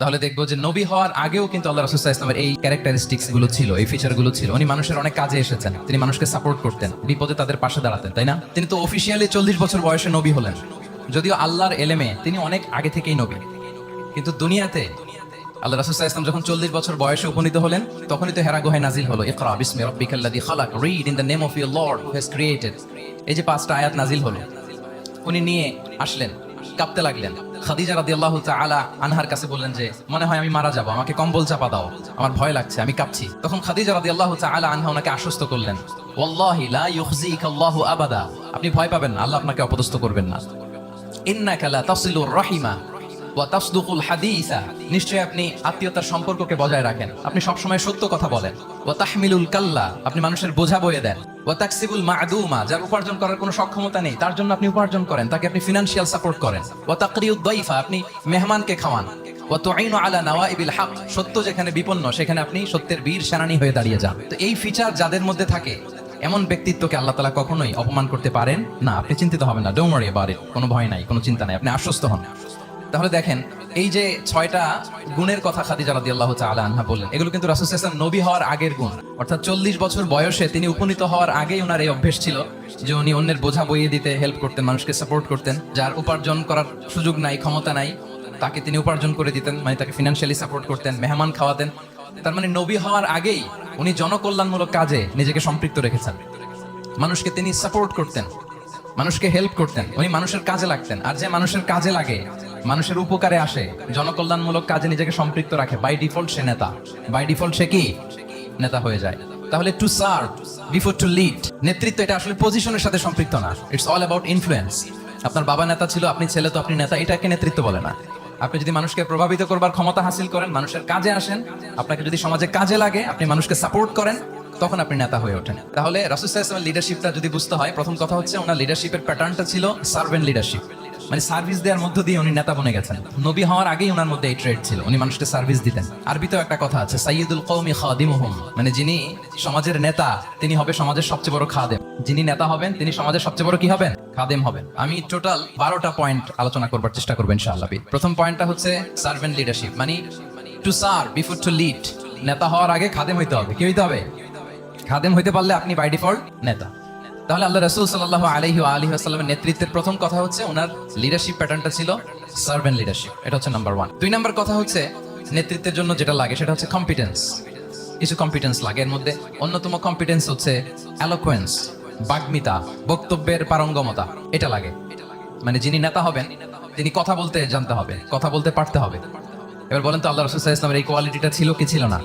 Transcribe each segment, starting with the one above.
তাহলে দেখব যে নবী হওয়ার আগেও কিন্তু আল্লাহ রসুল্লাহ ইসলামের এই ক্যারেক্টারিস্টিক্সগুলো ছিল, এই ফিচারগুলো ছিল। উনি মানুষের অনেক কাজে এসেছেন, তিনি মানুষকে সাপোর্ট করতেন, বিপদে তাদের পাশে দাঁড়াতেন, তাই না? তিনি তো অফিসিয়ালি চল্লিশ বছর বয়সে নবী হলেন। যদিও আল্লাহর এলেমে তিনি অনেক আগে থেকেই নবী। কিন্তু দুনিয়াতে আল্লাহ রাসূলুল্লাহ ইসলাম যখন চল্লিশ বছর বয়সে উপনীত হলেন, তখনই তো হেরা গুহায় নাজিল হলো, ইকরা বিসমি রাব্বিকাল্লাযী খালাক read in the name of your Lord who has created এই যে পাঁচটা আয়াত নাজিল হলো, উনি নিয়ে আসলেন। কাঁপতে লাগলেন। খাদিজা রাদিয়াল্লাহু তাআলা আনহার কাছে বললেন যে, মনে হয় আমি মারা যাব, আমাকে কম্বল চাপা দাও। আমার ভয় লাগছে, আমি কাঁপছি। তখন খাদিজা রাদিয়াল্লাহু তাআলা আনহা ওনাকে আশ্বস্ত করলেন আবাদা। আপনি ভয় পাবেন না, আল্লাহ আপনাকে অপদস্থ করবেন না। আপনি আত্মীয়তার সম্পর্ককে বজায় রাখেন। আপনি সবসময় সত্য কথা বলেন। আপনি মানুষের বোঝা বয়ে দেন। ওয়া তাকসিবুল মা'দুমা, যার উপার্জন করার কোনো সক্ষমতা নেই, তার জন্য আপনি উপার্জন করেন, তাকে আপনি ফিনান্সিয়াল সাপোর্ট করেন। তাকরিউদ আপনি মেহমানকে খাওয়ান। ওয়া তুঈনু আলা নাওয়াইবিল সত্য যেখানে বিপন্ন, সেখানে আপনি সত্যের বীর সেনানী হয়ে দাঁড়িয়ে যান। তো এই ফিচার যাদের মধ্যে থাকে, এমন ব্যক্তিত্বকে আল্লাহ তালা কখনোই অপমান করতে পারেন না। আপনি চিন্তিত হবেন না ডোমরি এবারে কোনো ভয় নাই, কোনো চিন্তা নাই, আপনি আশ্বস্ত হন। তাহলে দেখেন, এই যে ছয়টা গুণের কথা খাদিজা রাদিয়াল্লাহু তাআলা আনহা বললেন, এগুলো কিন্তু রাসূল আলাইহি নবী হওয়ার আগের গুণ। অর্থাৎ চল্লিশ বছর বয়সে তিনি উপনীত হওয়ার আগেই ওনার এই অভ্যেস ছিল যে উনি অন্যের বোঝা বইয়ে দিতে হেল্প করতেন, মানুষকে সাপোর্ট করতেন, যার উপার্জন করার সুযোগ নাই, ক্ষমতা নাই, তাকে তিনি উপার্জন করে দিতেন মানে তাকে ফিনান্সিয়ালি সাপোর্ট করতেন, মেহমান খাওয়াতেন। তার মানে নবী হওয়ার আগেই উনি জনকল্যাণমূলক কাজে নিজেকে সম্পৃক্ত রেখেছেন। মানুষকে তিনি সাপোর্ট করতেন, মানুষকে হেল্প করতেন, উনি মানুষের কাজে লাগতেন, আর যে মানুষের কাজে লাগে মানুষের উপকারে আসে। জনকল্যাণমূলক কাজে নিজেকে সম্পৃক্ত রাখে। বাই ডিফল্ট সে নেতা। বাই ডিফল্ট সে কি? নেতা হয়ে যায়। তাহলে to serve before to lead নেতৃত্ব এটা আসলে পজিশনের সাথে সম্পৃক্ত না। ইটস অল অ্যাবাউট ইনফ্লুয়েন্স আপনার বাবা নেতা ছিল, আপনি ছেলে তো আপনি নেতা, এটাকে নেতৃত্ব বলে না। আপনি যদি মানুষকে প্রভাবিত করবার ক্ষমতা হাসিল করেন, মানুষের কাজে আসেন, আপনাকে যদি সমাজে কাজে লাগে, আপনি মানুষকে সাপোর্ট করেন, তখন আপনি নেতা হয়ে ওঠেন। তাহলে রাসুসাল্লামের লিডারশিপটা যদি বুঝতে হয়, প্রথম কথা হচ্ছে ওনার লিডারশিপের প্যাটার্নটা ছিল সার্ভেন্ট লিডারশিপ মানে সার্ভিস দেওয়ার মধ্য দিয়ে উনি নেতা বনে গেছেন। নবী হওয়ার আগেই ওনার মধ্যে এই ট্রেড ছিল। উনি মানুষকে সার্ভিস দিতেন। আরবিতেও একটা কথা আছে সাইয়দুল কৌমি খাদিমুহুম। মানে যিনি সমাজের নেতা, তিনি হবে সমাজের সবচেয়ে বড় খাদেম। যিনি নেতা হবেন, তিনি সমাজের সবচেয়ে বড় কি হবেন? খাদেম হবেন। আমি টোটাল বারোটা পয়েন্ট আলোচনা করবার চেষ্টা করবেন ইনশাআল্লাহ। প্রথম পয়েন্টটা হচ্ছে সার্ভেন্ট লিডারশিপ মানে to serve before to lead নেতা হওয়ার আগে খাদেম হইতে হবে। কি হইতে হবে? খাদেম হইতে পারলে আপনি বাই ডিফল্ট নেতা। তাহলে আল্লাহ রসুল সাল্লাহ আলহি আলহি আসসালামের নেতৃত্বের প্রথম কথা হচ্ছে ওনার লিডারশিপ প্যাটার্নটা ছিল সার্ভেন্ট লিডারশিপ এটা হচ্ছে নাম্বার ওয়ান দুই নাম্বার কথা হচ্ছে নেতৃত্বের জন্য যেটা লাগে সেটা হচ্ছে কম্পিটেন্স কিছু কম্পিটেন্স লাগে এর মধ্যে। অন্যতম কম্পিটেন্স হচ্ছে অ্যালোকোয়েন্স বাগ্মিতা, বক্তব্যের পারঙ্গমতা। এটা লাগে। মানে যিনি নেতা হবেন, তিনি কথা বলতে জানতে হবে, কথা বলতে পারতে হবে। এবার বলেন তো আল্লাহ রসুল ইসলামের এই কোয়ালিটিটা ছিল কি ছিল না?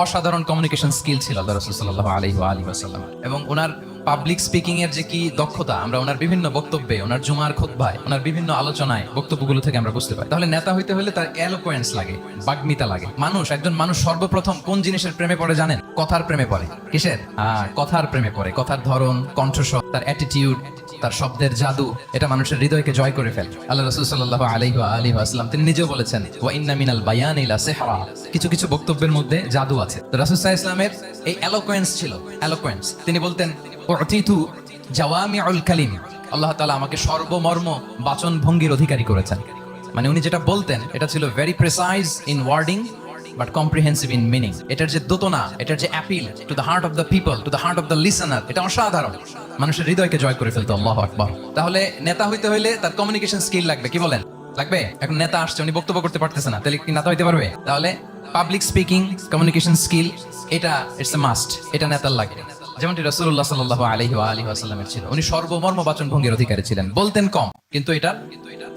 অসাধারণ কমিউনিকেশন স্কিল ছিল আল্লাহ রসুল সাল্লাহ আলহি আলী আসাল্লাম এবং ওনার পাবলিক স্পিকিং এর যে কি দক্ষতা, আমরা ওনার বিভিন্ন বক্তব্যে, ওনার জুমার খোদ্ভায়, ওনার বিভিন্ন আলোচনায় বক্তব্যগুলো থেকে আমরা বুঝতে পারি। তাহলে নেতা হইতে হলে তার এলোকোয়েন্স লাগে, বাগ্মিতা লাগে। মানুষ, একজন মানুষ সর্বপ্রথম কোন জিনিসের প্রেমে পড়ে জানেন? কথার প্রেমে পড়ে। কিসের? কথার প্রেমে পড়ে। কথার ধরন, কণ্ঠস্বর, তার অ্যাটিটিউড তার শব্দের জাদু, এটা মানুষের হৃদয়কে জয় করে ফেলে। আল্লাহ রসুল সাল্লাহ আলাইহি আলী আসলাম তিনি নিজেও বলেছেন, ওয়া ইন্না মিনাল বায়ান ইলা সেহরা। কিছু কিছু বক্তব্যের মধ্যে জাদু আছে। তো রাসূল ইসলামের এই এলোকোয়েন্স ছিল এলোকোয়েন্স তিনি বলতেন উতিতু জাওয়ামিউল কালিম। আল্লাহ তাআলা আমাকে সর্বমর্ম বাচন ভঙ্গির অধিকারী করেছেন। মানে উনি যেটা বলতেন, এটা ছিল very precise in wording but comprehensive in meaning এটার যে দোতনা, এটার যে appeal to the heart of the people to the heart of the listener এটা অসাধারণ। মানুষের হৃদয়কে জয় করে ফেলতো আল্লাহ আকবর। তাহলে নেতা হইতে হইলে তার কমিউনিকেশন স্কিল লাগবে, কি বলেন? লাগবে? এখন নেতা আসছে, উনি বক্তব্য করতে পারতেছে না, তাহলে কি নেতা হইতে পারবে? তাহলে পাবলিক স্পিকিং কমিউনিকেশন স্কিল এটা ইটস এ মাস্ট এটা নেতার লাগবে যেমনটি রসুল্লাহ সাল্লাহ আলহি আলহি আসাল্লামের ছিল, উনি সর্বমর্ম বাচন ভঙ্গির অধিকারী ছিলেন। বলতেন কম, কিন্তু এটা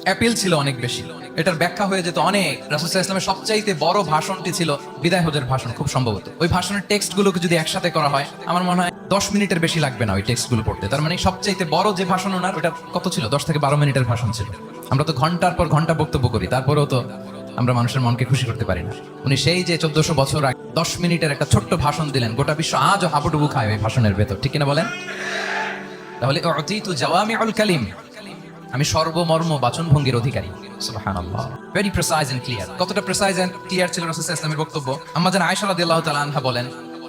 অ্যাপিল ছিল অনেক বেশি। এটার ব্যাখ্যা হয়ে যেত অনেক। রাসুসাহ ইসলামের সবচাইতে বড় ভাষণটি ছিল বিদায় হজের ভাষণ, খুব সম্ভবত। ওই ভাষণের টেক্সট গুলোকে যদি একসাথে করা হয়, আমার মনে হয় দশ মিনিটের বেশি লাগবে না ওই টেক্সটগুলো পড়তে। তার মানে সবচাইতে বড় যে ভাষণ ওনার, ওটা কত ছিল? দশ থেকে বারো মিনিটের ভাষণ ছিল। আমরা তো ঘণ্টার পর ঘণ্টা বক্তব্য করি, তারপরেও তো আমরা মানুষের মনকে খুশি করতে পারি না। উনি সেই যে চোদ্দশো বছর আগে দশ মিনিটের একটা ছোট্ট ভাষণ দিলেন, গোটা বিশ্ব আজও হাবুডুবু খায় ওই ভাষণের ভেতর। ঠিক কিনা বলেন? তাহলে জাওয়ামিউল কালিম আমি সর্বমর্ম বাচন ভঙ্গির অধিকারী ভেরি এন্ড ক্লিয়ার কতটা প্রেসাইজ এন্ড ক্লিয়ার ছিল ইসলামের বক্তব্য? আম্মা জান আয়েশা রাদিয়াল্লাহু আনহা বলেন,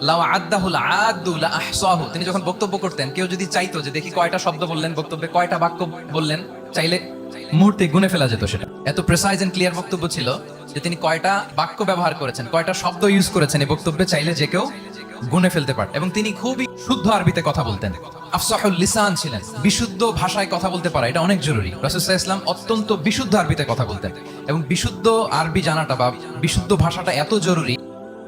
লাউ আদ্দাহুল আদ্দু লা আহসাহু তিনি যখন বক্তব্য করতেন, কেউ যদি চাইতো যে, দেখি কয়টা শব্দ বললেন, বক্তব্যে কয়টা বাক্য বললেন, চাইলে মুহূর্তে গুনে ফেলা যেত সেটা। এত প্রেসাইজ এন্ড ক্লিয়ার বক্তব্য ছিল যে তিনি কয়টা বাক্য ব্যবহার করেছেন, কয়টা শব্দ ইউজ করেছেন এই বক্তব্যে চাইলে যে কেউ গুনে ফেলতে পারে। এবং তিনি খুবই শুদ্ধ আরবিতে কথা বলতেন। আফসাহুল লিসান ছিলেন, বিশুদ্ধ ভাষায় কথা বলতে পারা, এটা অনেক জরুরি। রাসূলুল্লাহ ইসলাম অত্যন্ত বিশুদ্ধ আরবিতে কথা বলতেন। এবং বিশুদ্ধ আরবি জানাটা বা বিশুদ্ধ ভাষাটা এত জরুরি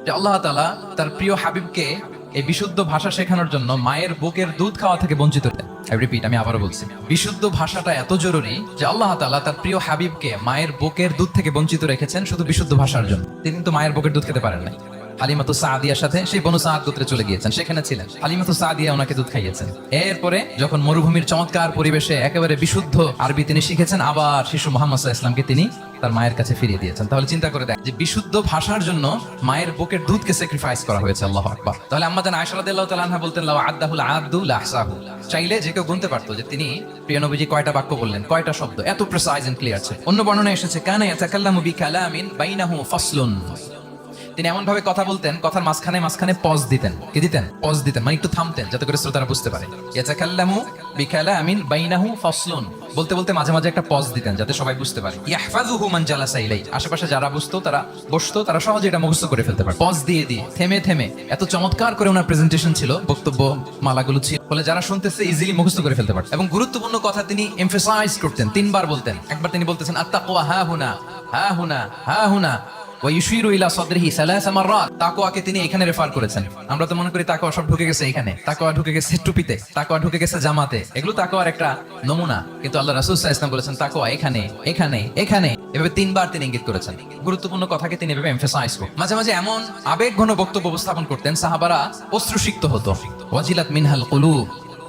যে আল্লাহ তাআলা তার প্রিয় হাবিবকে এই বিশুদ্ধ ভাষা শেখানোর জন্য মায়ের বুকের দুধ খাওয়া থেকে বঞ্চিত রিপিট আমি আবারও বলছি। বিশুদ্ধ ভাষাটা এত জরুরি যে আল্লাহ তালা তার প্রিয় হাবিবকে মায়ের বুকের দুধ থেকে বঞ্চিত রেখেছেন শুধু বিশুদ্ধ ভাষার জন্য। তিনি কিন্তু মায়ের বুকের দুধ খেতে পারেন নাই। হালিমাতু সাদিয়ার সাথে সেই বনু সাদ গোত্রে চলে গিয়েছেন, সেখানে ছিলেন। হালিমাতু সাদিয়া ওনাকে দুধ খাইয়েছেন। এরপরে যখন মরুভূমির চমৎকার পরিবেশে একেবারে বিশুদ্ধ আরবি তিনি শিখেছেন, আবার শিশু মোহাম্মদ ইসলামকে তিনি তার মায়ের কাছে ফিরিয়ে দিয়েছেন। তাহলে চিন্তা করে দেখ, যে বিশুদ্ধ ভাষার জন্য মায়ের বুকের দুধকে স্যাক্রিফাইস করা হয়েছে, আল্লাহ তাহলে বলতেন, লাউ আদ্দাহুল আদু লাহসাহু। চাইলে যে কেউ গুনতে পারতো যে তিনি, প্রিয় নবীজি কয়টা বাক্য বললেন, কয়টা শব্দ, এত এন্ড ক্লিয়ার অন্য বর্ণনা এসেছে, কানা ইয়াতাকাল্লামু বাইনাহু তিনি এমন ভাবে কথা বলতেন, কথার মাঝখানে মাঝখানে পজ দিতেন। কি দিতেন? পজ দিতেন মানে একটু থামতেন, যাতে করে শ্রোতারা বুঝতে পারে। বলতে বলতে মাঝে মাঝে একটা পজ দিতেন, যাতে সবাই বুঝতে পারে। আশেপাশে যারা বুঝতো, তারা বসতো, তারা সহজে এটা মুখস্থ করে ফেলতে পারে পজ দিয়ে দিয়ে, থেমে থেমে, এত চমৎকার করে ওনার প্রেজেন্টেশন ছিল, বক্তব্য, মালাগুলো ছিল। ফলে যারা শুনতেছে ইজিলি মুখস্থ করে ফেলতে পারে এবং গুরুত্বপূর্ণ কথা তিনি এমফেসাইজ করতেন, তিনবার বলতেন। একবার তিনি বলতেছেন আত্তাকওয়া হা হুনা হা হুনা হা হুনা। তাকওয়াকে তিনি এখানে রেফার করেছেন। আমরা তো মনে করি সব ঢুকে গেছে এখানে। ঢুকে গেছে টুপিতে ঢুকে গেছে জামাতে। এগুলো একটা নমুনা। কিন্তু আল্লাহ বলেছেন এখানে এখানে এখানে। এভাবে তিনবার তিনি ইঙ্গিত করেছেন। গুরুত্বপূর্ণ কথাকে তিনি এভাবে করতেন মাঝে মাঝে এমন আবেগ ঘন বক্তব্য উপস্থাপন করতেন, সাহাবারা অশ্রুসিক্ত হতো। ওয়াজিলাত মিনহাল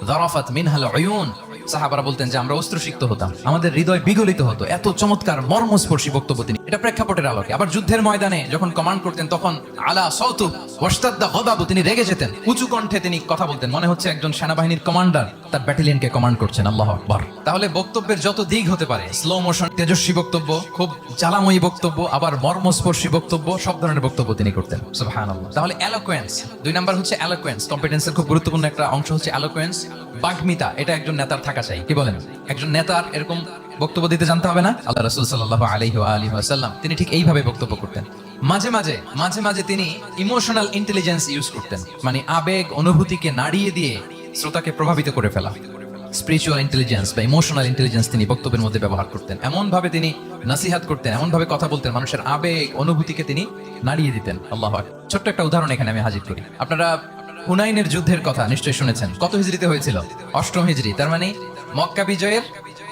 যারাফাত মিনহাল উয়ুন। সাহাবারা বলতেন যে আমরা অস্ত্রসিক্ত হতাম। আমাদের হৃদয় বিগলিত হতো। এত চমৎকার মর্মস্পর্শী বক্তব্য তিনি এটা প্রেক্ষাপটের আলোকে। আবার যুদ্ধের ময়দানে যখন কমান্ড করতেন, তখন আলা সৌতু ওয়াস্তাদ্দা গদাবু, তিনি রেগে যেতেন। উঁচু কণ্ঠে তিনি কথা বলতেন। মনে হচ্ছে একজন সেনাবাহিনীর কমান্ডার তার ব্যাটালিয়নকে কমান্ড করছেন। আল্লাহ আকবার। তাহলে বক্তব্যের যত দিক হতে পারে স্লো মোশন তেজস্বী বক্তব্য, খুব জ্বালাময়ী বক্তব্য, আবার মর্মস্পর্শী বক্তব্য, সব ধরনের বক্তব্য তিনি করতেন। সুবহানাল্লাহ। তাহলে অ্যালোকোয়েন্স দুই নাম্বার হচ্ছে অ্যালোকোয়েন্স কম্পিটেন্সের খুব গুরুত্বপূর্ণ একটা অংশ হচ্ছে অ্যালোকোয়েন্স বাগ্মিতা, এটা একজন নেতার থাকা চাই। কি বলেন? একজন নেতার এরকম বক্তব্য দিতে জানতে হবে না? আল্লাহ রাসূল ওয়া আলিহি ওয়াসাল্লাম, তিনি ঠিক এইভাবে বক্তব্য করতেন। মাঝে মাঝে মাঝে মাঝে তিনি ইমোশনাল ইন্টেলিজেন্স ইউজ করতেন। মানে আবেগ, অনুভূতিকে নাড়িয়ে দিয়ে শ্রোতাকে প্রভাবিত করে ফেলা। স্পিরিচুয়াল ইন্টেলিজেন্স বা ইমোশনাল ইন্টেলিজেন্স তিনি বক্তব্যের মধ্যে ব্যবহার করতেন। এমন ভাবে তিনি নাসিহাত করতেন এমন ভাবে কথা বলতেন, মানুষের আবেগ, অনুভূতিকে তিনি নাড়িয়ে দিতেন। আল্লাহ ছোট্ট একটা উদাহরণ এখানে আমি হাজির করি। আপনারা হুনাইনের যুদ্ধের কথা নিশ্চয়ই শুনেছেন। কত হিজড়িতে হয়েছিল? অষ্টম হিজড়ি, তার মানে মক্কা বিজয়ের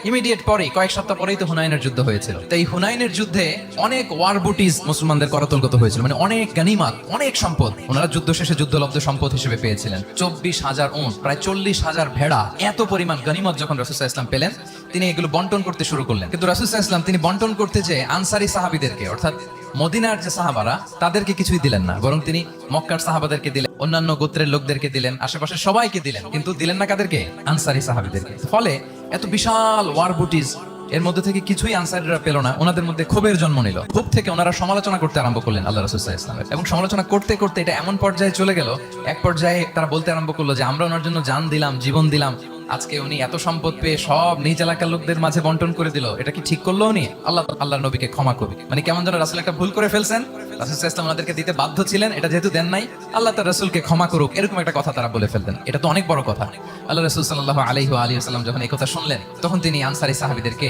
ইমিডিয়েট পরে, কয়েক সপ্তাহ পরেই তো হুনাইনের যুদ্ধ হয়েছিল। তো এই হুনাইনের যুদ্ধে অনেক ওয়ার বুটিস মুসলমানদের করতলগত হয়েছিল। মানে অনেক গানিমাত, অনেক সম্পদ। ওনারা যুদ্ধ শেষে যুদ্ধলব্ধ সম্পদ হিসেবে পেয়েছিলেন। চব্বিশ হাজার উঁট প্রায় চল্লিশ হাজার ভেড়া, এত পরিমাণ গানিমত যখন রসুল্লাহ ইসলাম পেলেন, তিনি এগুলো বন্টন করতে শুরু করলেন। কিন্তু রসুল্লাহ ইসলাম তিনি বন্টন করতে যে আনসারি সাহাবিদেরকে, অর্থাৎ মদিনার যে সাহাবারা, তাদেরকে কিছুই দিলেন না। বরং তিনি মক্কার সাহাবাদেরকে দিলেন, অন্যান্য গোত্রের লোকদেরকে দিলেন আশেপাশে সবাইকে দিলেন। কিন্তু দিলেন না কাদেরকে? আনসারি সাহাবিদেরকে। ফলে এত বিশাল ওয়ার বুটিস এর মধ্যে থেকে কিছুই আনসারিরা পেল না। ওনাদের মধ্যে ক্ষোভের জন্ম নিল। ক্ষোভ থেকে ওনারা সমালোচনা করতে আরম্ভ করলেন আল্লাহ রসুল্লাহ ইসলামের এবং সমালোচনা করতে করতে এটা এমন পর্যায়ে চলে গেল, এক পর্যায়ে তারা বলতে আরম্ভ করল যে, আমরা ওনার জন্য জান দিলাম, জীবন দিলাম। আজকে উনি এত সম্পদ পেয়ে সব নিজ এলাকার লোকদের মাঝে বন্টন করে দিল। এটা কি ঠিক করল উনি? আল্লাহ আল্লাহ নবীকে ক্ষমা করবে মানে কেমন যেন রাসুল একটা ভুল করে ফেলছেন। রাসুল ইসলাম ওনাদেরকে দিতে বাধ্য ছিলেন, এটা যেহেতু দেন নাই। আল্লাহ তার রাসুলকে ক্ষমা করুক, এরকম একটা কথা তারা বলে ফেলতেন। এটা তো অনেক বড় কথা। আল্লাহ রসুল সাল্লাহ আলহি আলী সাল্লাম যখন এই কথা শুনলেন, তখন তিনি আনসারি সাহাবিদেরকে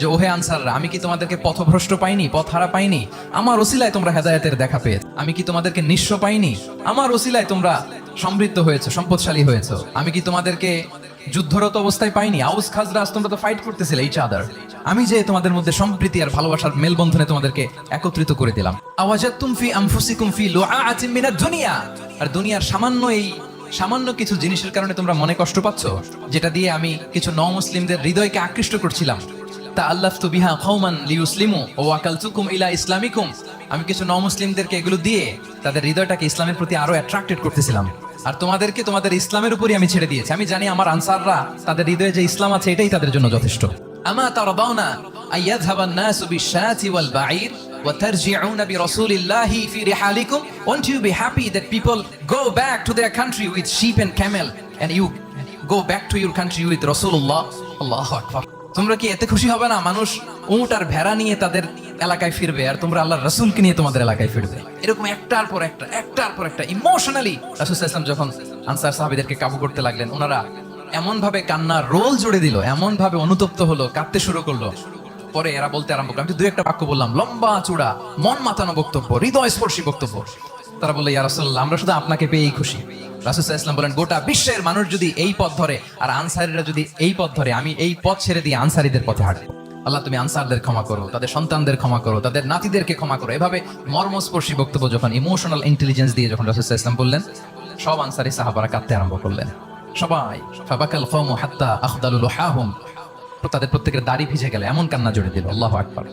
যে, ওহে আনসাররা আমি কি তোমাদেরকে পথভ্রষ্ট পাইনি পথ হারা পাইনি? আমার ওসিলায় তোমরা হেদায়েতের দেখা পেয়ে আমি কি তোমাদেরকে নিঃস্ব পাইনি? আমার ওসিলায় তোমরা সমৃদ্ধ হয়েছে, সম্পদশালী হয়েছে। আমি কি তোমাদেরকে যুদ্ধরত অবস্থায় পাইনি? আউস খাজরাজ তোমরা তো ফাইট করতেছিলে এই চাদার আমি যে তোমাদের মধ্যে সম্প্রীতি আর ভালোবাসার মেলবন্ধনে তোমাদেরকে একত্রিত করে দিলাম। আওয়াজাতুম ফি আনফুসিকুম ফি লুআআতিন মিনাদ দুনিয়া। আর দুনিয়ার সামান্য এই সামান্য কিছু জিনিসের কারণে তোমরা মনে কষ্ট পাচ্ছ, যেটা দিয়ে আমি কিছু ন মুসলিমদের হৃদয়কে আকৃষ্ট করছিলাম। আল্লাহ আমি কিছু এগুলো দিয়ে তাদের হৃদয়টাকে ইসলামের প্রতি আরও অ্যাট্রাক্টেড করতেছিলাম। আর তোমাদেরকে তোমাদের ইসলামের উপরই আমি ছেড়ে দিয়েছি। আমি জানি আমার আনসাররা তাদের হৃদয়ে যে ইসলাম আছে, এটাই তাদের জন্য যথেষ্ট। আমা তারদাউনা আইয়াযহাবা আন-নাসু তোমরা কি এতে খুশি হবে না? মানুষ উট আর ভেড়া নিয়ে তাদের এলাকায় ফিরবে আর তোমরা আল্লাহর রসুলকে নিয়ে তোমাদের এলাকায় ফিরবে। এরকম একটার পর একটা, একটার পর একটা ইমোশনালি রাসুল ইসলাম যখন আনসার সাহাবিদেরকে কাবু করতে লাগলেন, ওনারা এমন ভাবে কান্নার রোল জুড়ে দিল এমন ভাবে অনুতপ্ত হলো, কাঁদতে শুরু করল। পরে এরা বলতে আরম্ভ করল, আমি তো দুই একটা বাক্য বললাম, লম্বা চূড়া মন মাতানো বক্তব্য হৃদয় স্পর্শী বক্তব্য। তারা বলল, ইয়া রাসূলুল্লাহ, আমরা শুধু আপনাকে পেয়েই খুশি। রাসূল ইসলাম বলেন, গোটা বিশ্বের মানুষ যদি এই পথ ধরে আর আনসারীরা যদি এই পথ ধরে, আমি এই পথ ছেড়ে দিয়ে আনসারীদের পথে হাঁটবো। আল্লাহ, তুমি আনসারদের ক্ষমা করো, তাদের সন্তানদের ক্ষমা করো, তাদের নাতিদেরকে ক্ষমা করো। এভাবে মর্মস্পর্শী বক্তব্য যখন ইমোশনাল ইন্টেলিজেন্স দিয়ে যখন রাসূল ইসলাম বললেন, সব আনসারী সাহাবারা কাঁদতে আরম্ভ করলেন। সবাই, ফাবাকাল কওমু হাত্তা আখদালু লুহাহুম। তাদের প্রত্যেকের দাড়ি ভিজে গেলে, এমন কান্না জড়িয়ে দিল, আল্লাহ আকবার।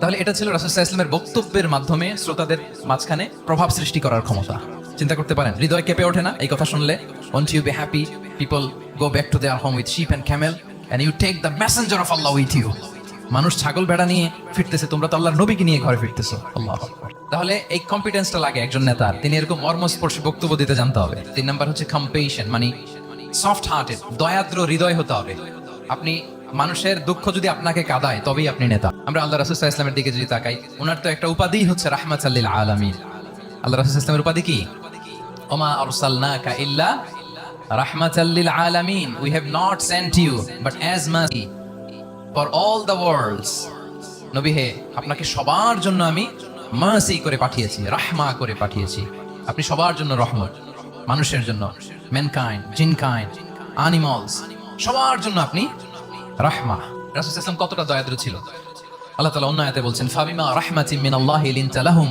তাহলে এটা ছিল রাসূল ইসলামের বক্তব্যের মাধ্যমে শ্রোতাদের মাঝখানে প্রভাব সৃষ্টি করার ক্ষমতা। চিন্তা করতে পারেন। হৃদয় কেঁপে ওঠে না? এই কথা শুনলে won't you be happy people go back to their home with sheep and camel and you take the messenger of Allah with you মানুষ ছাগল ভেড়া নিয়ে ফিরতেছে, তোমরা তো আল্লাহর নবীকে নিয়ে ঘরে ফিরতেছো। আল্লাহ তাহলে এই কম্পিটেন্সটা লাগে একজন নেতার। তিনি এরকম মর্মস্পর্শী বক্তব্য দিতে জানতে হবে। তিন নাম্বার হচ্ছে কম্পেশন মানে সফট হার্টেড দয়াদ্র হৃদয় হতে হবে। আপনি মানুষের দুঃখ যদি আপনাকে কাদায়, তবেই আপনি নেতা। আমরা আল্লাহ রাসুল ইসলামের দিকে যদি তাকাই, ওনার তো একটা উপাধি হচ্ছে রাহমাত আল্লাহ রাসুল ইসলামের উপাধি কি? ওমা আরসালনাকা ইল্লা রাহমাতাল্লিল আলামিন। We have not sent you but as mercy for all the worlds নবী হে, আপনাকে সবার জন্য আমি মাসি করে পাঠিয়েছি, রাহমা করে পাঠিয়েছি। আপনি সবার জন্য রহমত, মানুষের জন্য ম্যানকাইন্ড জিনকাইন্ড অ্যানিমালস সবার জন্য আপনি রাহমা। রাসূল ইসলাম কতটা দয়াদ্র ছিল? আল্লাহ তাআলা অন্য আয়াতে বলছেন, ফাবিমা রাহমাতিন মিনাল্লাহি লিনতা লাহুম।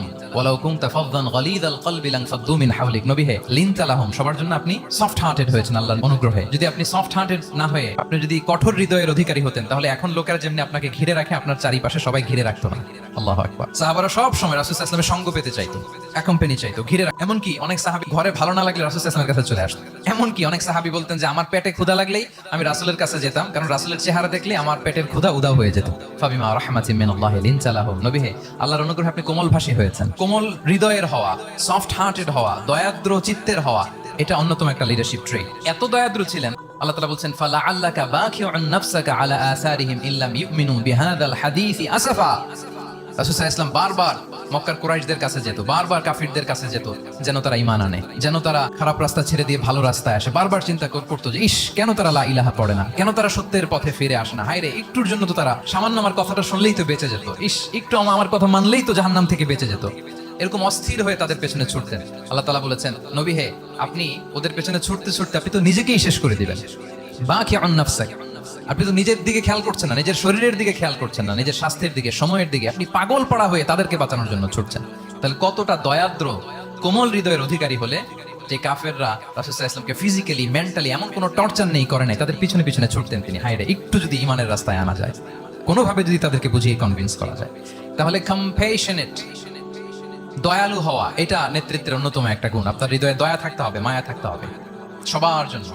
মিন হাওলিক। নবী হে, লিনতা লাহুম, সবার জন্য আপনি সফট হয়েছেন অনুগ্রহে। যদি আপনি সফট না হয়ে আপনি যদি কঠোর হৃদয়ের অধিকারী হতেন, তাহলে এখন লোকেরা যেমনি আপনাকে ঘিরে রাখে, আপনার চারিপাশে সবাই ঘিরে রাখতো না। আল্লাহ আকবার। সাহাবারা সব সময় রাসূল ইসলামের সঙ্গ পেতে চাইতো অ্যাকম্পানি চাইতো, ঘিরে এমনকি অনেক সাহাবী ঘরে ভালো না লাগলে রাসূল ইসলামের কাছে চলে আসতো। এমনকি অনেক সাহাবী বলতেন যে, আমার পেটে লাগলেই আমি রাসূলের কাছে যেতাম, কারণ রাসূলের চেহারা দেখলে আমার পেটের উদাও হয়ে যেত। ফাবিমা রাহমাতিন মিনাল্লাহি লিনতা লাহুম নবী হে আল্লাহর অনুগ্রহে আপনি কোমল ভাষী হয়েছেন। কোমল হৃদয়ের হওয়া সফট হার্টেড হওয়া, দয়াদ্র চিত্তের হওয়া, এটা অন্যতম একটা লিডারশিপ ট্রেট এত দয়াদ্র ছিলেন, আল্লাহ তাআলা বলছেন ফালা আল্লাকা বাকিউন নাফসাকা আলা বারবার মক্কার কুরাইশদের কাছে যেত, বারবার কাফিরদের কাছে যেত, যেন তারা ঈমান আনে, যেন তারা খারাপ রাস্তা ছেড়ে দিয়ে ভালো রাস্তায় আসে। বারবার চিন্তা করতো যে, ইস, কেন তারা লা ইলাহা পড়ে না? কেন তারা সত্যের পথে ফিরে আসে না? হায়রে, একটুর জন্য তো তারা সামান্য আমার কথাটা শুনলেই তো বেঁচে যেত। ইস, একটু আমার কথা মানলেই তো জাহান্নাম থেকে বেঁচে যেত। এরকম অস্থির হয়ে তাদের পেছনে ছুটতেন। আল্লাহ তালা বলেছেন, নবী হে, আপনি ওদের পেছনে ছুটতে ছুটতে আপনি তো নিজেকেই শেষ করে দিবেন। বাকি অন্নাফসাক আপনি তো নিজের দিকে খেয়াল করছেন না, নিজের শরীরের দিকে খেয়াল করছেন না, নিজের স্বাস্থ্যের দিকে, সময়ের দিকে। আপনি পাগল পড়া হয়ে তাদেরকে বাঁচানোর জন্য ছুটছেন। তাহলে কতটা দয়াদ্র, কোমল হৃদয়ের অধিকারী হলে যে কাফেররা রাসূলুল্লাহ ইসলামকে ফিজিক্যালি মেন্টালি এমন কোনো টর্চার নেই, করে নাই, তাদের পিছনে পিছনে ছুটতেন তিনি। হাইরে একটু যদি ইমানের রাস্তায় আনা যায়, কোনোভাবে যদি তাদেরকে বুঝিয়ে কনভিন্স করা যায়। তাহলে কম্পেশনেট দয়ালু হওয়া, এটা নেতৃত্বের অন্যতম একটা গুণ। আপনার হৃদয়ে দয়া থাকতে হবে, মায়া থাকতে হবে, সবার জন্য।